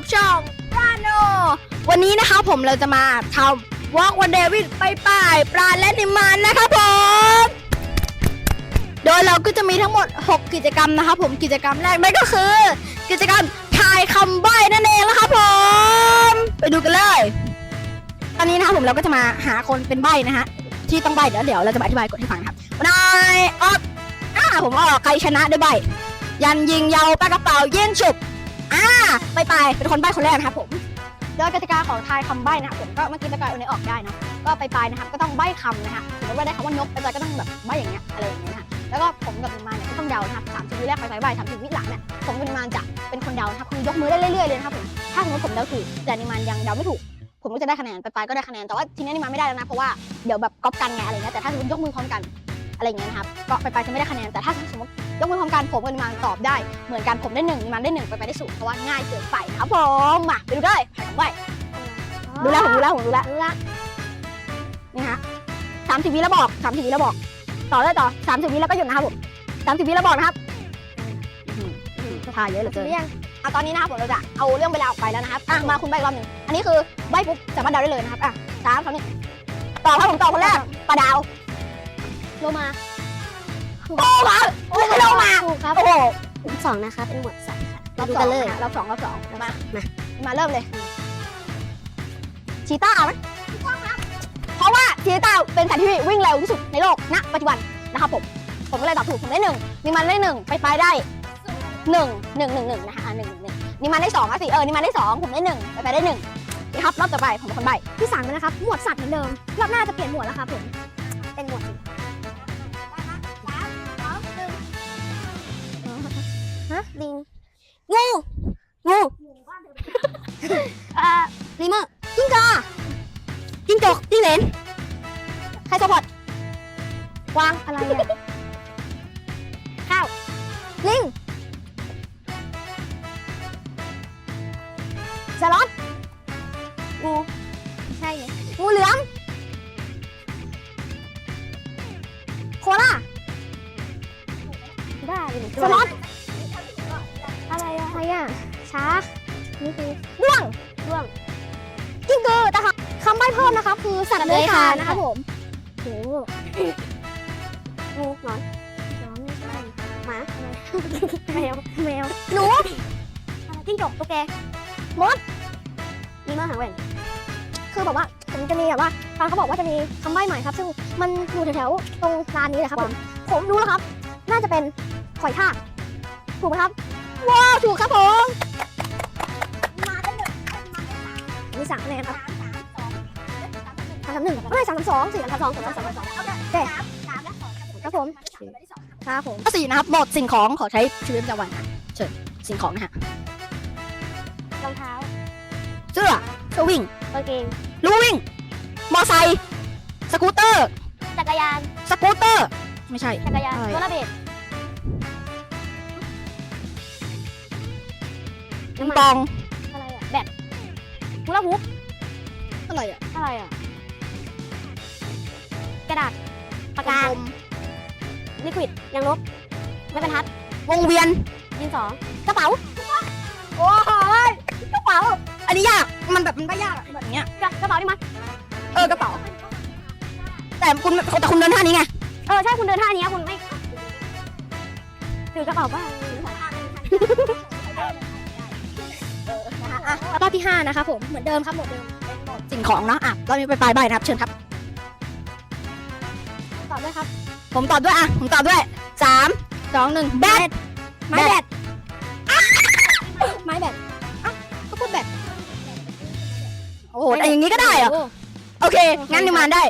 กับช่องปราโน วันนี้นะครับผมเราจะมาทำวอล์กวันเดวิดไปป่ายปลาและนิมมันนะครับผม โดยเราก็จะมีทั้งหมด 6 กิจกรรมนะครับผมกิจกรรมแรกนั่นก็คือ กิจกรรมทายคำใบ้นั่นเองนะครับผม ไปดูกันเลย ตอนนี้นะครับผมเราก็จะมาหาคนเป็นใบ้นะฮะที่ต้องใบ้เดี๋ยวเดี๋ยวเราจะมาอธิบายกฎให้ฟังครับนายออกอ่าผมออกใครชนะด้วยใบยันยิงยาวปากกระเป๋าเยี่ยงฉุบ อ่าไปไปเป็นคนใบ้คนแรกนะครับผมโดยกติกาของทายคำใบ้นะครับผมก็เมื่อกี้ไปไปเอาในออกได้เนาะก็ไปไปนะครับก็ต้องใบ้คำนะฮะสมมติว่าได้คำว่านกไปไปก็ต้องแบบใบ้อย่างเงี้ยอะไรอย่างเงี้ยนะฮะแล้วก็ผมกับนิมานเนี่ยก็ต้องเดานะครับสามสิบวิแรกไปไปใบ้สามสิบวิหลังเนี่ยผมกับนิมานจะเป็นคนเดานะครับคือยกมือได้เรื่อยๆเลยนะครับผมถ้าสมมติผมเดาถูกแต่นิมานยังเดาไม่ถูก ผมก็จะได้คะแนนไปไปก็ได้คะแนนแต่ว่าทีนี้นิมานไม่ได้แล้วนะเพราะว่าเดี๋ยวแบบก๊อปกันไงอะไรเงี้ยแต่ถ้าสมมติยกมือพร้อมกัน อะไรอย่างเงี้ยนะครับก็ไปไปจะไม่ได้คะแนนแต่ถ้าสมมติยกมือพร้อมกันผมกับนิมานตอบได้ เหมือนกันผมได้หนึ่งนิมานได้หนึ่งไปไปได้ศูนย์เพราะว่าง่ายเกินไปครับผมมาไปดูกันเลยถ่ายคำใบ้ดูแล้วผมดูแล้วผมดูแล้วดูแล้วนี่ฮะสามสิบวิแล้วบอกสามสิบวิแล้วบอก ต่อเลยต่อสามสิบวิแล้วก็หยุดนะครับผมสามสิบวิแล้วบอกนะครับทายเยอะเหลือเกินอะตอนนี้นะครับผมเราจะเอาเรื่องเวลาออกไปแล้วนะครับอะมาคุณใบกรอบหนึ่งอันนี้คือใบปุ๊บสามารถเดาได้เลยนะครับอะสามสองหนึ่งต่อครับผมต่อคนแรกปลาดาว โลมาโอ้ครับโอ้ยลงมาถูกครับ โอ้โหสองนะคะเป็นหมวดสัตว์ค่ะรอบดูสอกังนเลยนะรอบสองรอบสองมา มา มาเริ่มเลยชีต้าเอาไหมเพราะว่าชีต้าเป็นสัตว์ที่วิ่งเร็วที่สุดในโลกณปัจจุบันนะครับผม ผมก็เลยตอบถูกผมได้หนึ่งนิมันได้หนึ่งไปไปได้หนึ่งหนึ่งหนึ่งหนึ่งนะคะอะหนึ่งหนึ่งหนึ่งนิมันได้สองอะสิเออนิมันได้สองผมได้หนึ่งไปไปได้หนึ่งนะครับรอบต่อไปผมเป็นคนใบที่สามนะครับหมวดสัตว์เหมือนเดิมรอบหน้าจะเปลี่ยนหมวดแล้วครับผม สล็อตอะไรอะอะไรอะช้างนี่คือด้วงด้วงกิ้งกือนะคะคำใบ้เพิ่มนะครับคือสัตว์เลื้อยคลานนะครับผมโหงูหนอนหนอนไม่ใช่หมาแมวแมวหนูจิ้งจกตุ๊กแกมดมีมาหางแหว่งคือแบบว่าผมจะมีแบบว่าทางเขาบอกว่าจะมีคำใบ้ใหม่ครับ ซึ่งมันอยู่แถวๆตรงร้านนี้แหละครับผมผมรู้แล้วครับ น่าจะเป็น หอยทากถูกไหมครับว้าวถูกครับผมมีสามคะแนนครับสามสามหนึ่งไม่สามสามสองสี่สามสามสองสามสามสองโอเคครับผมครับผมข้อสี่นะครับโหมดสิ่งของขอใช้ชีวิตประจำวันนะเชิญสิ่งของนะฮะรองเท้าเสื้อเสื้อวิ่งกางเกงลู่วิ่ง มอไซค์สกูตเตอร์ จักรยาน สกูตเตอร์ ไม่ใช่ จักรยานอะไรโรลเลอร์เบลด ปิงปอง อะไรอะแบตฮูลาฮูปอะไรอะอะไรอะกระดาษปากกาลิควิดยางลบไม้บรรทัด วงเวียนดินสอกระเป๋า โอ้ยกระเป๋า อันนี้ยาก มันแบบมันไม่ยากอะแบบเนี้ยกระกระเป๋าได้ไหมยเออกระเป๋า แต่คุณแต่คุณเดินท่านี้ไง เออใช่คุณเดินท่านี้คุณไม่ถือกระเป๋าบ้าง แล้วก็ที่ห้านะคะผมเหมือนเดิมครับเหมือนเดิมสิ่งของเนาะอะเรามีไปปลายใบนะครับ เชิญครับตอบด้วยครับ ผมตอบด้วยอะผมตอบด้วยสามสองหนึ่งแบตไม้แบตอะไม้แบตอะก็พูดแบตโอ้โหแต่อย่างนี้ก็ได้เหรอโอเค งั้นนิมานได้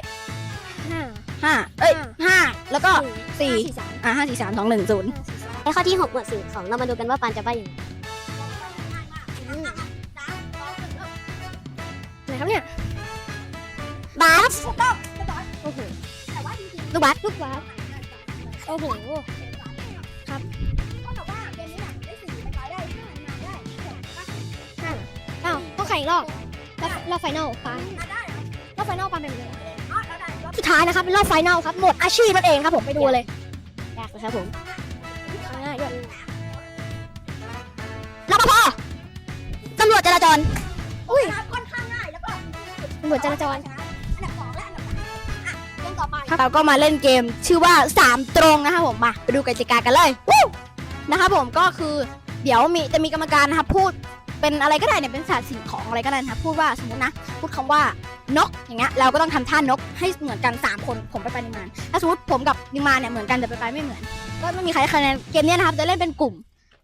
ห้าห้าเอ้ยห้าแล้วก็สี่สี่สามอะห้าสี่สามสองหนึ่งศูนย์ในข้อที่หกหมวดสิ่งของเรามาดูกันว่าปานจะใบ้ยังไง ครับเนี่ยบาสโอ้โหลูกบาสลูกบาสโอ้โหอ้าวต้องแข่งอีกรอบรอบรอบไฟนอลปานรอบไฟนอลปานเป็นยังไงสุดท้ายนะครับเป็นรอบไฟแนลครับหมดอาชีพนั่นเองครับผมไปดูเลยยากเลยครับผมง่ายด้วยรปภำรวจจราจรำรวจจราจรอันดับสองและอันดับสามอะเกมต่อไปเราก็มาเล่นเกมชื่อว่า 3 ตรงนะครับผมมาไปดูกติกากันเลยวู้นะครับผมก็คือเดี๋ยวมีจะมีกรรมการนะครับพูดเป็นอะไรก็ได้เนี่ยเป็นสัตว์สิ่งของอะไรก็ได้นะครับพูดว่าสมมตินะพูดคำว่านกอย่างเงี้ยเราก็ต้องทำท่านกให้เหมือนกัน 3 คนผมไปไปนิมานถ้าสมมติผมกับนิมานเนี่ยเหมือนกันแต่ไปไปไม่เหมือน ก็ไม่มีใครได้คะแนนเกมเนี้ยนะครับจะเล่นเป็นกลุ่ม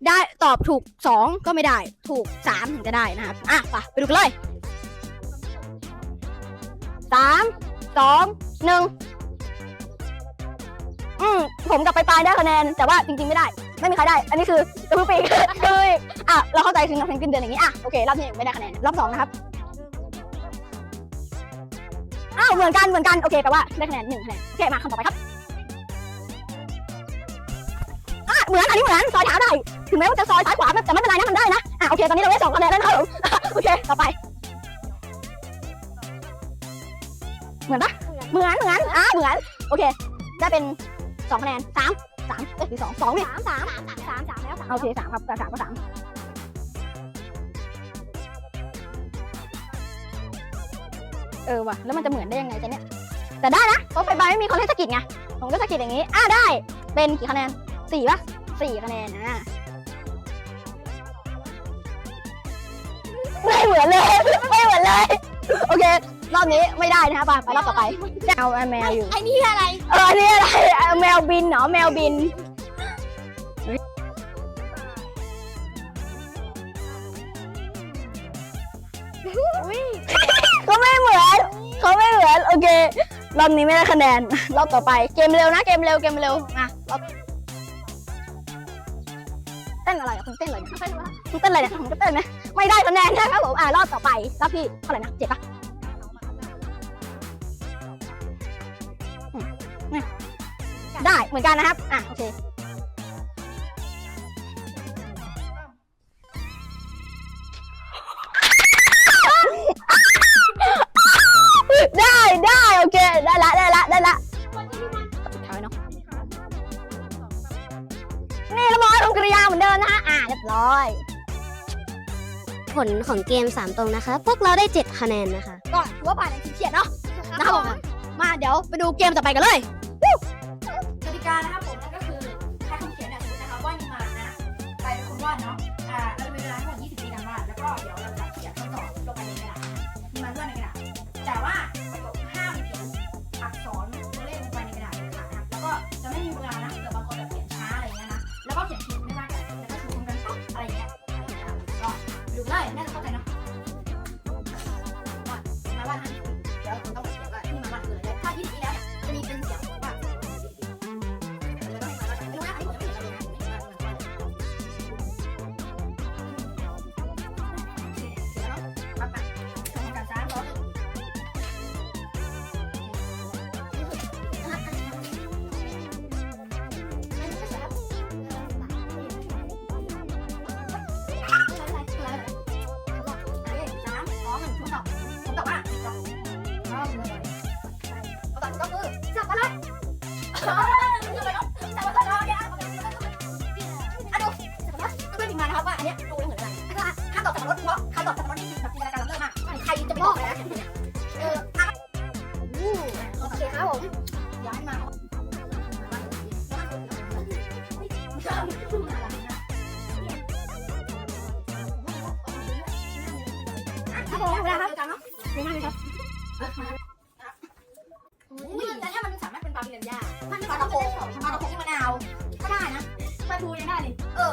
ได้ตอบถูก 2 ก็ไม่ได้ถูก 3 ถึงจะได้นะครับอะไปไปดูกันเลย สามสองหนึ่งอืมผมกับไปปลายได้คะแนน แต่ว่าจริงๆไม่ได้ ไม่มีใครได้ อันนี้คือจะพูดปีกคืออะเราเข้าใจคือนักเพนกวินเดินอย่างนี้อะโอเครอบนี้ไม่ได้คะแนนรอบสองนะครับอ้าวเหมือนกันเหมือนกันโอเคแปลว่าได้คะแนนหนึ่งคะแนนโอเคมาคำต่อไปครับอะเหมือนอันนี้เหมือนซอยเท้าได้ถึงแม้ว่าจะซอยซ้ายขวาแต่ไม่เป็นไรนะมันได้นะอะโอเคตอนนี้เราได้สองคะแนนแล้วนะครับผมโอเคต่อไป เหมือนปะเหมือนเหมือนอะเหมือน โอเค ได้เป็นสองคะแนนสามสามเอ้ยหรือสองสองดิสามสามสามสามสามแล้วสามโอเคสามครับแต่สามก็สามเออว่ะ แล้วมันจะเหมือนได้ยังไงจ๊ะเนี่ย แต่ได้นะเพราะไปใบไม่มีคนให้สะกิดไง ผมก็สะกิดอย่างนี้ อะได้ เป็นกี่คะแนนสี่ปะสี่คะแนนอะไม่เหมือนเลย ไม่เหมือนเลย โอเค รอบนี้ไม่ได้นะคะไปไปรอบต่อไปเอาแมวอยู่ ไอ้นี่อะไร เออนี่อะไรเอาแมวบินเหรอแมวบินอุ้ยเขาไม่เหมือนเขาไม่เหมือนโอเครอบนี้ไม่ได้คะแนน รอบต่อไปเกมเร็วนะเกมเร็วเกมเร็วมารอบเต้นอะไรอะคุณเต้นอะไรเนี่ยคุณเต้นอะไรเนี่ยผมก็เต้นไหมไม่ได้คะแนนนะครับผมอ่ารอบต่อไปรอบที่เท่าไหร่นะเจ็ดปะ ได้เหมือนกันนะครับ อะโอเคได้ได้โอเคได้ละได้ละได้ละสุดท้ายเนาะนี่ละมอยทำกริยาเหมือนเดิมนะฮะอะเรียบร้อย ผลของเกม 3 ตรงนะคะ พวกเราได้ 7 คะแนนนะคะ ก็ถือว่าผ่านในทีเขียนเนาะนะครับผมมาเดี๋ยวไปดูเกมต่อไปกันเลย กติกานะครับผมนั่นก็คือใช้คำเขียนเนี่ยสมมตินะครับว่านิมานนะใครเป็นคนวาดเนาะอ่าเรามีเวลาทั้งหมด20ปีการวาดแล้วก็เดี๋ยวเราจะเขียนคำตอบลงไปในกระดาษนิมานวาดในกระดาษแต่ว่าห้ามเขียนอักษรตัวเลขลงไปในกระดาษเด็ดขาดนะครับแล้วก็จะไม่มีเวลานะเกิดบางคนแบบเขียนช้าอะไรอย่างเงี้ยนะแล้วก็เขียนผิดไม่ว่ากันแล้วก็ชูมือกันปุ๊บอะไรอย่างเงี้ยก็ดูเลยน่าจะเข้าใจเนาะวาดมาว่าดนะเดี๋ยวผมต้องเขียนว่าที่มาวัดคืออะไรถ้ายี่สิบปีแล้ว นเนี้ยดูไม่เหมือนกันห้ามตอบสับปะรดเพราะใครตอบสับปะรดนี่คือแบบจินตนาการลำเลิศมากใครจะไปตอบอะไรนะ นะปลาทู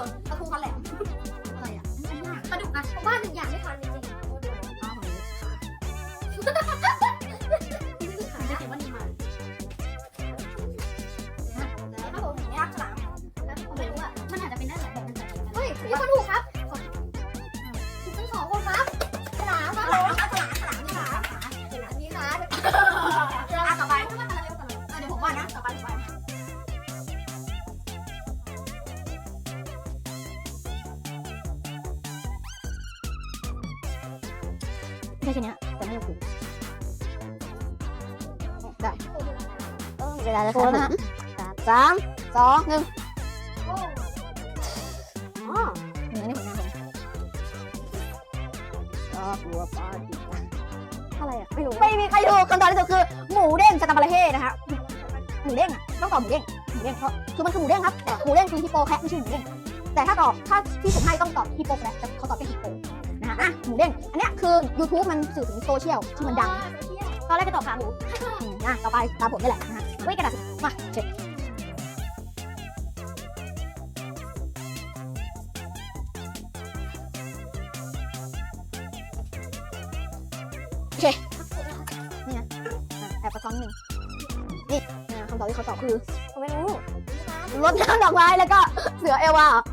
แค่แค่เนี้ยแต่ไม่ถูกได้เวลาจะโทรนะฮะสามสองหนึ่งอ๋อนี่นี่ผลงานผมกลัวปลาจิกนะอะไรอะ ไม่รู้ ไม่มีใครถูกคำตอบที่ถูกคือ หมูเด้งสตาร์บาร์เฮ่นะคะหมูเด้งอะต้องตอบหมูเด้งหมูเด้งเพราะคือมันคือหมูเด้งครับแต่หมูเด้งคือฮิปโปแคะไม่ใช่หมูเด้งแต่ถ้าตอบถ้าที่ผมให้ต้องตอบฮิปโปแคะแต่เขาตอบแค่ฮิปโปนะคะอะ หมูเด้ง อันเนี้ยคือ YouTube มันสื่อถึงโซเชียลที่มันดัง ตอนแรกก็ตอบขาหมูอืมอะต่อไปตามผมนี่แหละนะฮะเฮ้ยกระดาษมาเช็คโอเค นี่นะอะแอบประซ้อนหนึ่งนี่อะคำตอบที่เขาตอบคือ ผมไม่รู้ รดน้ำดอกไม้แล้วก็เสือเอวาเสือ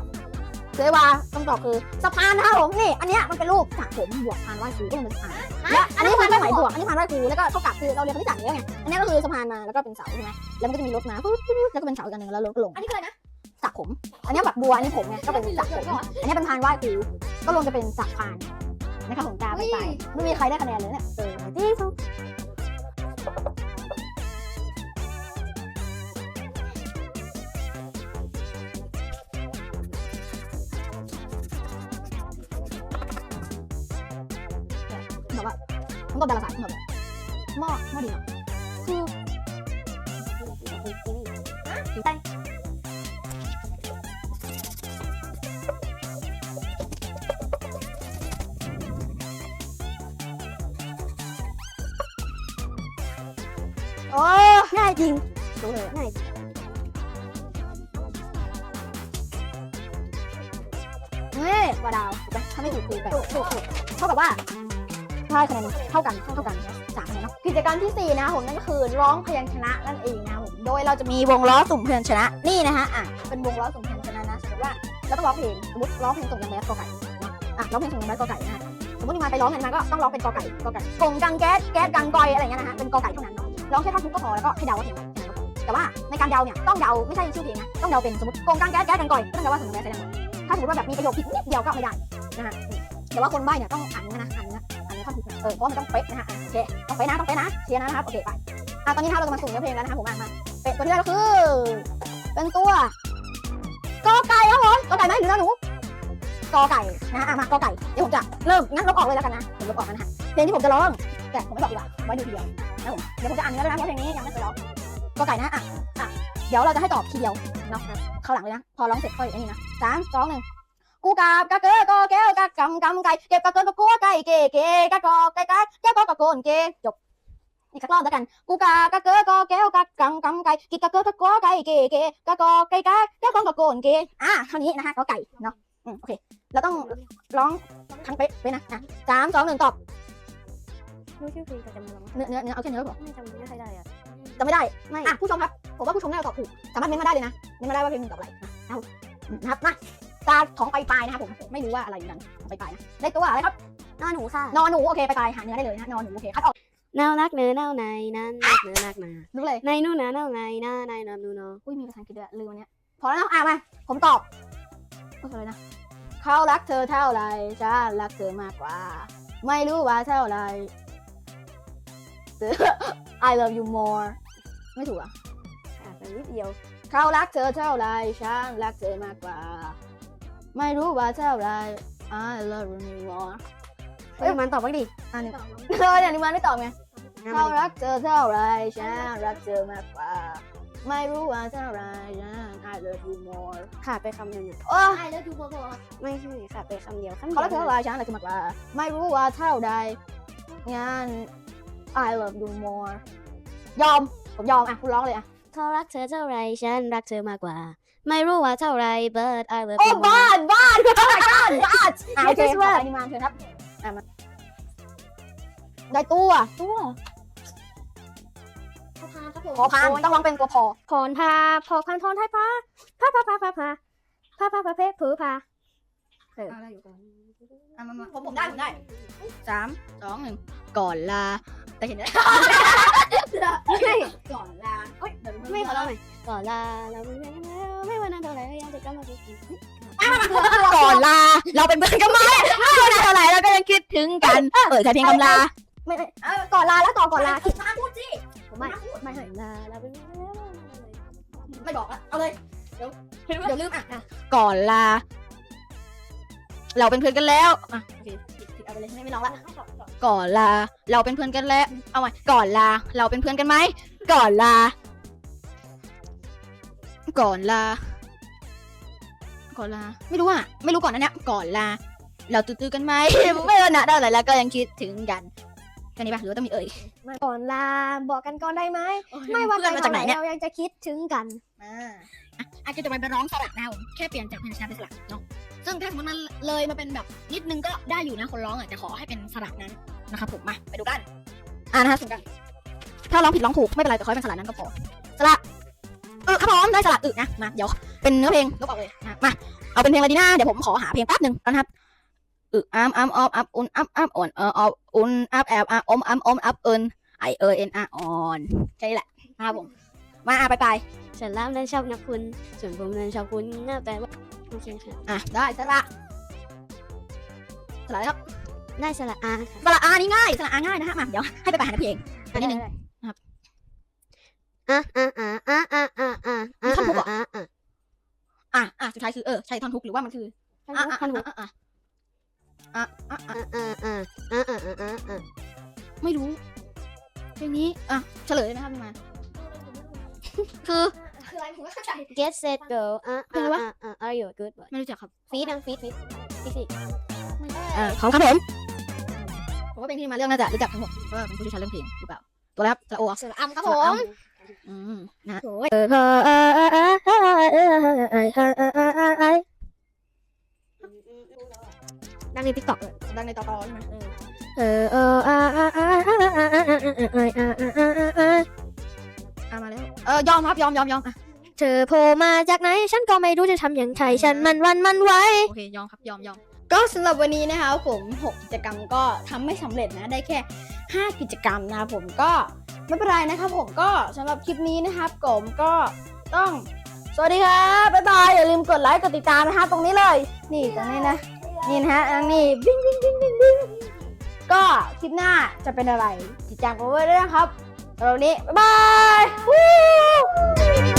เอวาคำตอบคือสะพานนะครับผมนี่อันเนี้ยมันเป็นรูปสระผมบวกพานไหว้ครูก็เลยเป็นสะพานและอันนี้พานไหว้บวกอันนี้พานไหว้ครูแล้วก็เท่ากับคือเราเรียนคณิตศาสตร์อยู่แล้วไงอันนี้ก็คือสะพานมาแล้วก็เป็นเสาใช่ไหมแล้วมันก็จะมีรถมาปุ๊บปุ๊บปุ๊บแล้วก็เป็นเสาอีกอันหนึ่งแล้วรถก็ลงอันนี้คืออะไรนะสระผม อันนี้แบบบัวอันนี้ผมไงก็เป็นสระผมอันนี้เป็นพานไหว้ครูก็ลงจะเป็นสระพานนะครับผมตามไปไปไม่มีใครได้คะแนนเลยเนี่ยเออที่สุด ผมตอบดาราศาสตร์ผมตอบแบบหม้อหม้อดินเหรอคือโอ้ง่ายจริงรู้เลยง่ายจริงนี่วาดาวถูกไหมถ้าไม่ถูกคือแบบถูกถูกเท่ากับว่า ถ้าคะแนนเท่ากันเท่ากันสามคะแนนเนาะกิจกรรมที่สี่นะผมนั่นก็คือร้องพยัญชนะนั่นเองนะผมโดยเราจะมีวงล้อสุ่มพยัญชนะนี่นะฮะอะเป็นวงล้อสุ่มพยัญชนะนะสมมติว่าเราต้องร้องเพลงสมมติร้องเพลงส่งยังแบดกอไก่นะอะร้องเพลงส่งยังแบดกอไก่นะสมมติที่มาไปร้องกันมาก็ต้องร้องเป็นกอไก่กอไก่กงกังแก๊สแก๊สกังกอยอะไรเงี้ยนะฮะเป็นกอไก่เท่านั้นเนาะร้องแค่ท่อนทุกก็พอแล้วก็ให้เดาว่าเพลงอะไรแค่นั้นก็พอแต่ว่าในการเดาเนี่ยต้องเดาไม่ใช่ชื่อเพลงนะต้องเดาเป็นสมมติกงกลางแก๊สแก๊สกันก่อยก็ต้องเดาว่าสมมติแก๊สแก๊สกันก่อยถ้าสมมติว่าแบบมีประโยคผิดนิดเดียวก็ไม่ได้นะฮะแต่ว่าคนใบ้เนี่ยต้องอ่านนะ เออเพราะมันต้องเป๊ะนะฮะอะโอเคต้องเป๊ะนะต้องเป๊ะนะเชียร์นะครับโอเคไปอะตอนนี้นะครับเราจะมาสุ่มเนื้อเพลงแล้วนะครับผมอะมาเป็นตัวที่ได้ก็คือ เป็นตัวกอไก่ครับผมกอไก่ไหมหรือนะหนูกอไก่นะฮะอะมากอไก่เดี๋ยวผมจะเริ่มงั้นลบออกเลยแล้วกันนะผมลบออกกันนะฮะเพลงที่ผมจะร้องแต่ผมไม่บอกดีกว่าไว้ดูทีเดียวนะผมเดี๋ยวผมจะอ่านเนื้อด้วนะเพราะเพลงนี้ยังไม่เคยร้องก็ไก่นะอะอะเดี๋ยวเราจะให้ตอบทีเดียวเนาะเข้าหลังเลยนะ พอร้องเสร็จค่อยไอ้นี่นะสามสองหนึ่ง กูกาบกะเกอก็แก้วกะกำกำไก่เก็บกะเกินกะกัวไก่เกเกกะกอไก่กะแก้วก็กะโกนเกจบอีกสักรอบแล้วกันกูกาบกะเกอก็แก้วกะกำกำไก่กิกะเกินกะกัวไก่เกเกกะกอไก่กะแก้วก็กะโกนเกอะเท่านี้นะคะก็ไก่เนาะอืมโอเคเราต้องร้องทั้งเป๊ะไปนะอะสามสองหนึ่งตอบรู้ชื่อเพลงแต่จำเนื้อเนื้อเนื้อเอาแค่เนื้อพอไม่จำไม่ค่อยได้อะจำไม่ได้ไม่อะผู้ชมครับผมว่าผู้ชมน่าจะตอบถูกสามารถเม้นมาได้เลยนะเม้นมาได้ว่าเพลงหนึ่งตอบอะไรนะเอานะครับมา ตาของไปปลายนะครับผมไม่รู้ว่าอะไรเหมือนกันไปปลายนะได้ตัวอะไรครับนอนหนูค่ะ นอนหนูโอเคไปปลายหาเนื้อได้เลยนะนอนหนูโอเคคัดออกแนวนักเนื้อแนวในนั่นนักเนื้อนักหนารู้เลยในนู่นนะแนวในหน้าในนอนนูนออุ้ยมีภาษาอังกฤษด้วยลืมวันเนี้ยพอแล้วเนาะอะมาผมตอบก็อะไรนะเขารักเธอเท่าไรฉันรักเธอมากกว่า ไม่รู้ว่าเท่าไร I love you more ไม่ถูกอะอะไปนิดเดียวเขารักเธอเท่าไรฉันรักเธอมากกว่า ไม่รู้ว่าเท่าไร I love you more เฮ้ยมันตอบบ้างดิอันนี้เอออย่างนี้มันไม่ตอบไงเขารักเธอเท่าไรฉันรักเธอมากกว่า ไม่รู้ว่าเท่าไรฉัน I love you more ขาดไปคำหนึ่งอะโอ้ไอ้แล้วดูพอไม่ใช่ขาดไปคำเดียวคำเดีเขารักเธอยวเท่าไรฉันรักเธอมากกว่า ไม่รู้ว่าเท่าใดงาน I love you more ยอม ผมยอมอะ คุณร้องเลยอะ เขารักเธอเท่าไรฉันรักเธอมากกว่า ไม่รู้ว่าเท่าไร but I love โอ้ you more บ้านบ้านบ้านบ้านบ้านอะโอเค Yes, ว่า yes, อนิมานเชิญครับอะมาได้ตัวตัวพอพาครับผมพอพานต้องร้องเป็นตัวพอ พรพาพอพันพรไทยพาพาพาพาพาพาพาพาพาเพผือพา อะไรอยู่ก่อนอะมามาผมผมได้ผมได้สามสองหนึ่งก่อนลา แต่เห็นไหมไม่ก่อนลาเอ้ยเดี๋ยวไม่ขอเล่าหน่อยก่อนลาเราเป็นเพื่อนกันแล้วไม่ว่านานเท่าไหร่ยังจะกลับมาคุยกันก่อนลา เราเป็นเพื่อนกันไหมเท่าไหร่เท่าไหร่เราก็ยังคิดถึงกันเปิดแค่เพลงกำลาไม่ไม่เออก่อนลาแล้วต่อก่อนลาคิดมาพูดสิผมไม่ไม่ให้ลาเราเป็นเพื่อนกันแล้วไม่บอกละเอาเลยเดี๋ยวเดี๋ยวลืมอะก่อนลา เราเป็นเพื่อนกันแล้วอะโอเคผิดผิดเอาไปเลยไม่ไม่ร้องละก่อนลา เราเป็นเพื่อนกันแล้ว เอาใหม่ก่อนลา เราเป็นเพื่อนกันไหมก่อนลา ก่อนลา ก่อนลา ไม่รู้อะไม่รู้ก่อนนะเนี่ยก่อนลา เราตื้อๆกันไหม ไม่รู้นะได้อะไรแล้วก็ยังคิดถึงกันแค่นี้ปะหรือว่าต้องมีเอ่ย ก่อนลาบอกกันก่อนได้ไหมไม่ว่าเพื่อนมาจากไหนเนี่ยเรายังจะคิดถึงกัน อ่าอะอาจจะจะไปร้องสลักนะครับผมแค่เปลี่ยนจากพยัญชนะเป็นสลักเนาะ ซึ่งถ้าสมมติมันเลยมาเป็นแบบนิดนึงก็ได้อยู่นะคนร้องอะแต่ขอให้เป็นสลักนั้นนะครับผมมาไปดูกัน อ่านะคะสุ่มกันถ้าร้องผิดร้องถูกไม่เป็นไรแต่ขอให้เป็นสลักนั้นก็พอสลักเออครับผมได้สลักอึนะมาเดี๋ยวเป็นเนื้อเพลงลบออกเลยนะมาเอาเป็นเพลงอะไรดีนะเดี๋ยวผมขอหาเพลงแป๊บหนึ่งนะครับอึอ้ามอ้ามออมอับอุ่นอับอับอ่อนเออออบอุ่นอับแอบอะอมอัมอมอับเอินไอเออเอ็นอะอ่อนแค่แหละนะครับผม มาอะไปไปฉันรักและชอบนะคุณ ส่วนผมนั้นชอบคุณน่าแต่ว่าโอเคค่ะอะได้สระสระอะไรครับได้สระอาค่ะสระอานี่ง่ายสระอาง่ายนะฮะมาเดี๋ยวให้ไปไปหาเพลงอันนี้หนึ่งครับอะอะอะอะอะอะอะมีท่อนฮุกเหรออะอะอะอะสุดท้ายคือเออใช่ท่อนฮุกหรือว่ามันคือท่อนอะฮุกอะท่อนฮุกอะอะอะอะอะอะอะอะอะอะอะอะไม่รู้เพลงนี้อะเฉลยเลยนะครับพี่มา คือ คืออะไรผมไม่เข้าใจ get set go อะอะว่าอะ are you a good boy ไม่รู้จักครับฟีดนะฟีดฟีดฟีดฟีอ่าครับผมผมว่าเป็นที่มาเรื่องน่าจะรู้จักทั้งหมดเว่าเป็นผู้เชี่ยชาเรื่องเพลงหรือเปล่าตัวแล้วจะโอ้เสืออัมครับผมอืมนะโอ้ยดังในติ๊กต็อกดังในตอตอใช่ไหมเออเออ อ่มาแล้วเออยอมครับยอมยอมยอมเธอโผล่มาจากไหน ฉันก็ไม่รู้จะทำอย่างไรฉันมันวันมันไหว โอเคยอมครับยอมยอมก็สำหรับวันนี้นะคะผม6กิจกรรมก็ทำไม่สำเร็จนะได้แค่ 5 กิจกรรมนะผมก็ไม่เป็นไรนะครับผมก็สำหรับคลิปนี้นะครับผมก็ต้อง สวัสดีครับบ๊ายบายอย่าลืมกดไลค์กดติดตามนะฮะตรงนี้เลย นี่ตรงนี้นะนี่นะฮะอันนี้บิ้งบิ้งบิ้งบิ้งบิ้งก็คลิปหน้าจะเป็นอะไรติดตามกันไว้ด้วยนะครับ เราบวันนี้บายบาย